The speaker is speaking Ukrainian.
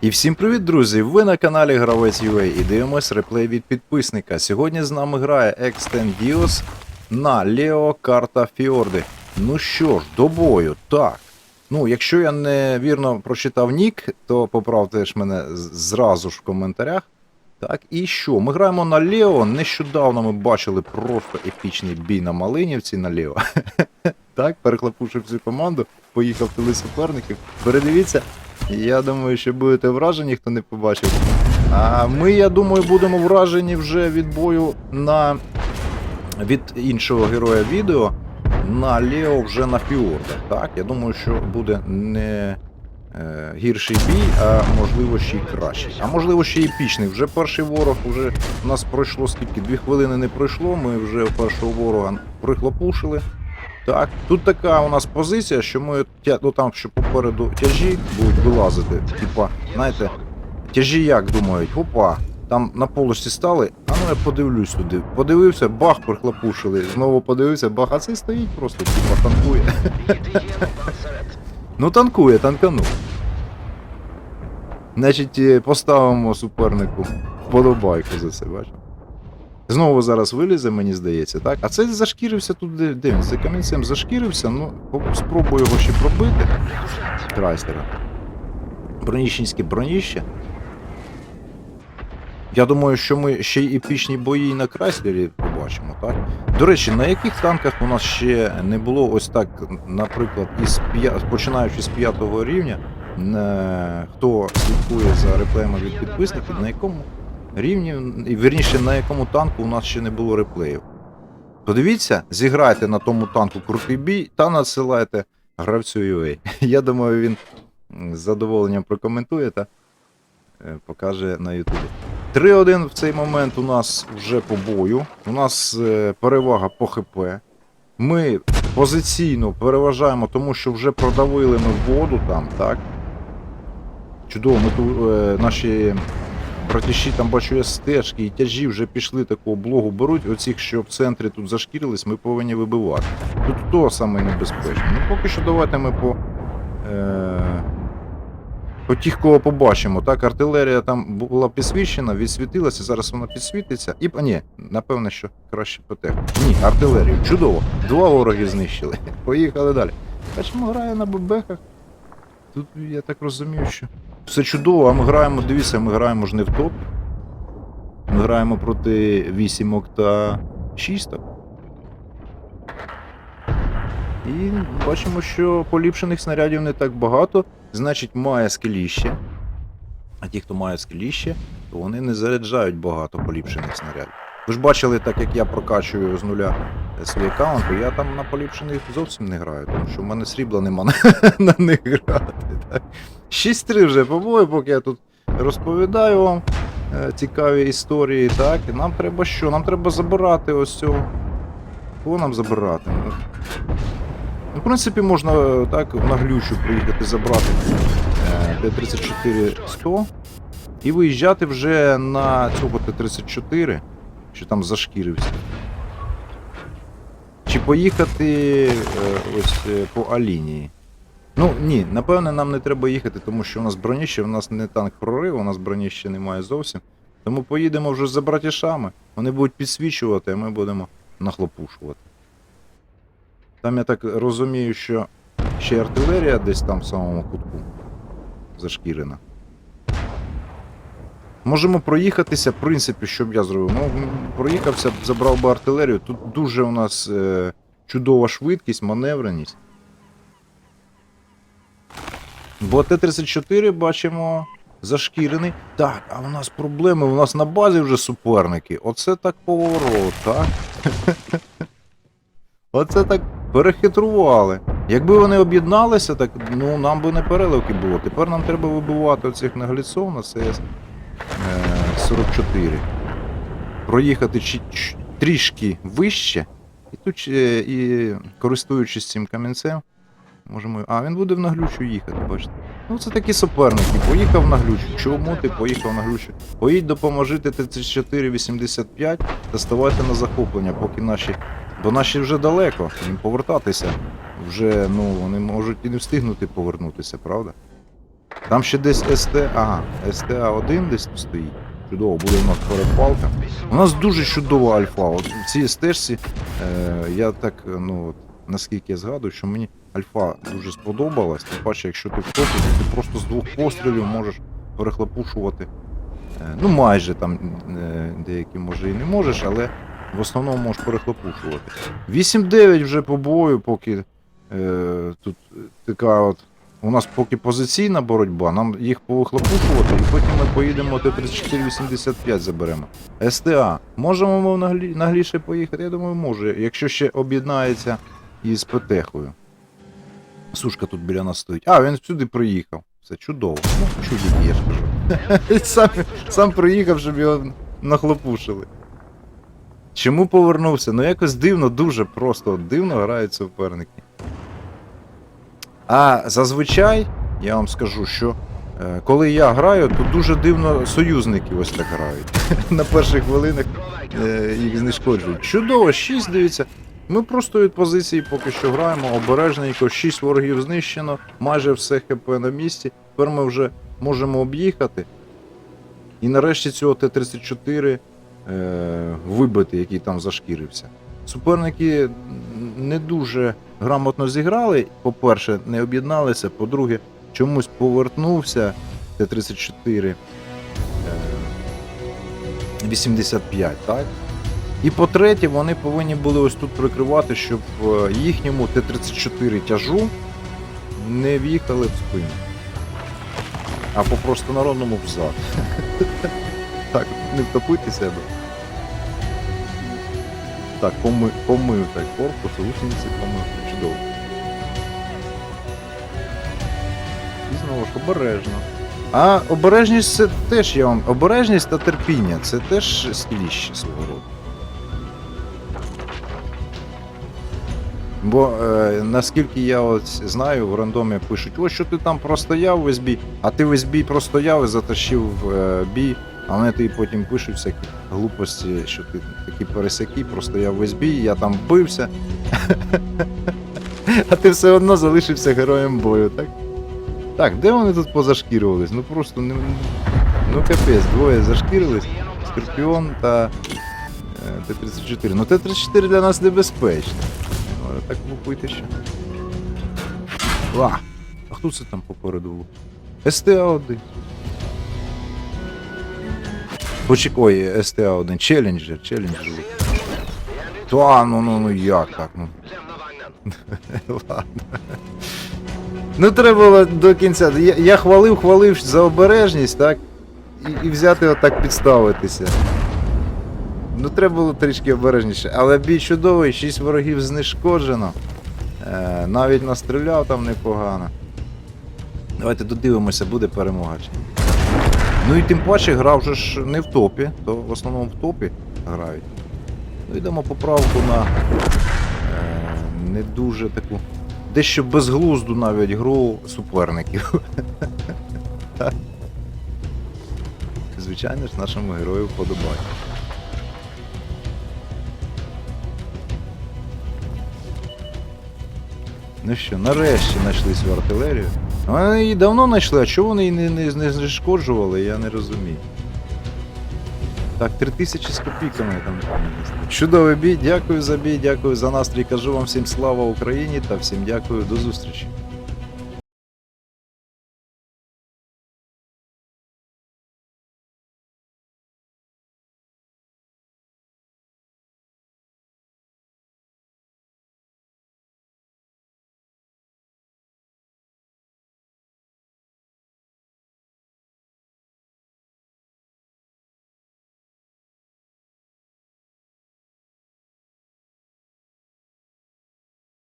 І всім привіт, друзі! Ви на каналі Гравець UA і дивимось реплей від підписника. Сьогодні з нами грає Extendios на Лео Карта Фіорди. Ну що ж, до бою, так. Ну, якщо я невірно прочитав нік, то поправте ж мене зразу ж в коментарях. Так, і що? Ми граємо на Лео. Нещодавно ми бачили просто епічний бій на Малинівці на Лео. Так, перехлопушив всю команду, поїхав туди суперників. Передивіться, я думаю, що будете вражені, хто не побачив. А ми, я думаю, будемо вражені вже від бою на від іншого героя відео на Лео вже на Фіордах. Так, я думаю, що буде не е, гірший бій, а можливо ще й кращий. А можливо ще й епічний. Вже перший ворог, вже у нас пройшло скільки? Дві хвилини не пройшло. Ми вже першого ворога прихлопушили. Так, тут така у нас позиція, що ми ну, там, що попереду тяжі будуть вилазити. Типа, знаєте, тяжі як думають, опа, там на полосі стали, а ну я подивлюсь туди. Подивився, бах, прихлопушили. Знову подивився, бах, а цей стоїть просто, типа, танкує. ну танкує, танканув. Значить, е, поставимо супернику вподобайку за це, бачиш? Знову зараз вилізе, мені здається, так? А цей зашкірився тут, де, він? За камінцем зашкірився, ну, спробую його ще пробити. Крайслера. Броніщенське броніще. Я думаю, що ми ще й епічні бої на Крайслері побачимо, так? До речі, на яких танках у нас ще не було ось так, наприклад, із починаючи з п'ятого рівня, е, хто слідкує за реплеями від підписників, на якому рівні, і вірніше, на якому танку у нас ще не було реплеїв. Подивіться, зіграйте на тому танку крутий бій та надсилайте гравцю UA. Я думаю, він з задоволенням прокоментує та е, покаже на Ютубі. 3-1 в цей момент у нас вже по бою. У нас е, перевага по ХП. Ми позиційно переважаємо, тому що вже продавили ми воду там, так? Чудово, ми тут е, наші братіші там бачу я стежки і тяжі вже пішли такого блогу беруть. Оцих, що в центрі тут зашкірились, ми повинні вибивати. Тут то саме небезпечне. Ну поки що давайте ми по. Е, по тих, кого побачимо. Так, артилерія там була підсвічена, відсвітилася, зараз вона підсвітиться. І ні, напевно, що краще по техніку. Ні, артилерію. Чудово. Два вороги знищили. Поїхали далі. Бачимо, грає на бебехах. Тут я так розумію, що все чудово, а ми граємо, дивіться, ми граємо ж не в топ. Ми граємо проти вісімок та шісток. І бачимо, що поліпшених снарядів не так багато, значить має скеліще. А ті, хто має скеліще, то вони не заряджають багато поліпшених снарядів. Ви ж бачили, так як я прокачую з нуля свій аккаунт, то я там на поліпшених зовсім не граю, тому що в мене срібла нема на, на них грати. Так. 6-3 вже побою, поки я тут розповідаю вам е, цікаві історії. Так, і нам треба що? Нам треба забирати ось цього. Кого нам забирати? Ну, в принципі, можна е, так в наглючу приїхати забрати е, Т-34-100 і виїжджати вже на цього Т-34, що там зашкірився. Чи поїхати е, ось е, по А-лінії. Ну ні, напевне, нам не треба їхати, тому що у нас броніще, у нас не танк прорив, у нас броніще немає зовсім. Тому поїдемо вже за братішами. Вони будуть підсвічувати, а ми будемо нахлопушувати. Там я так розумію, що ще артилерія десь там в самому кутку зашкірена. Можемо проїхатися, в принципі, що б я зробив. Ну, проїхався, забрав би артилерію. Тут дуже у нас е, чудова швидкість, маневреність. Бо Т-34 бачимо зашкірений. Так, а у нас проблеми, у нас на базі вже суперники. Оце так поворот, так? Оце так перехитрували. Якби вони об'єдналися, так ну нам би не переливки було. Тепер нам треба вибивати оцих нагліцов на cs 44. Проїхати чи- ч- трішки вище. І тут е, і користуючись цим камінцем, можемо. А, він буде в наглючу їхати, бачите. Ну це такі суперники. Поїхав на глючу. Чому ти поїхав на глючу? Поїдь допоможи Т-34-85 та ставайте на захоплення, поки наші Бо наші вже далеко, їм повертатися. Вже, ну, вони можуть і не встигнути повернутися, правда? Там ще десь СТ. Ага, СТА-1 десь стоїть. Чудово, буде у нас перепалка. У нас дуже чудова альфа. От в цій стежці е, я так, ну от, наскільки я згадую, що мені альфа дуже сподобалась. Тим паче, якщо ти в то ти просто з двох пострілів можеш перехлопушувати. Е, ну, майже там е, деякі може і не можеш, але в основному можеш перехлопушувати. 8-9 вже по бою, поки е, тут така от. У нас поки позиційна боротьба, нам їх повихлопушувати, і потім ми поїдемо Т-34-85 заберемо. СТА. Можемо ми наглі, нагліше поїхати? Я думаю, може, якщо ще об'єднається із Петехою. Сушка тут біля нас стоїть. А, він сюди приїхав. Це чудово. Ну, чудик, я ж кажу. сам, сам приїхав, щоб його нахлопушили. Чому повернувся? Ну якось дивно, дуже просто дивно грають суперники. А зазвичай, я вам скажу, що е, коли я граю, то дуже дивно союзники ось так грають. На перших хвилинах е, їх знешкоджують. Чудово, 6, дивіться. Ми просто від позиції поки що граємо, обережненько, 6 ворогів знищено, майже все ХП на місці. Тепер ми вже можемо об'їхати. І нарешті цього Т-34 е, вибити, який там зашкірився. Суперники не дуже грамотно зіграли. По-перше, не об'єдналися, по-друге, чомусь повернувся Т-34 е, 85, так? І по-третє, вони повинні були ось тут прикривати, щоб е, їхньому Т-34 тяжу не в'їхали в спину. А по простонародному взад. Так, не втопити себе. Так, помив, помив так корпус, гусениці помив. Чудово. І знову ж обережно. А обережність це теж я вам. Обережність та терпіння це теж скіліще свого роду. Бо е, наскільки я от знаю, в рандомі пишуть, ось що ти там простояв весь бій, а ти весь бій простояв і затащив е, бій, а вони тобі потім пишуть всякі глупості, що ти такі пересяки, простояв весь бій, я там бився. А ти все одно залишився героєм бою, так? Так, де вони тут позашкірювались? Ну просто не. Ну капець, двоє зашкірились. Скорпіон та е, Т-34. Ну Т-34 для нас небезпечно. Але так лупити ще. А, а хто це там попереду? луп? СТА-1. Почек... Ой, СТА-1. Челленджер, челленджер. Та, ну ну ну як так? Ну. Ладно. Ну треба було до кінця. Я, я хвалив, хвалив за обережність, так? І, і взяти отак підставитися. Ну треба було трішки обережніше. Але бій чудовий, 6 ворогів знешкоджено. Е, навіть настріляв там непогано. Давайте додивимося, буде перемога. чи ні. Ну і тим паче гра вже ж не в топі, то в основному в топі грають. Ну йдемо поправку на е, не дуже таку. Дещо безглузду навіть гру суперників. Звичайно ж, нашому герою вподобає. Ну що, нарешті знайшли свою артилерію. Вони її давно знайшли, а чого вони її не, не, не знешкоджували, я не розумію. Так, 3000 з копійками там. Чудовий бій, дякую за бій, дякую за настрій. Кажу вам всім слава Україні та всім дякую, до зустрічі.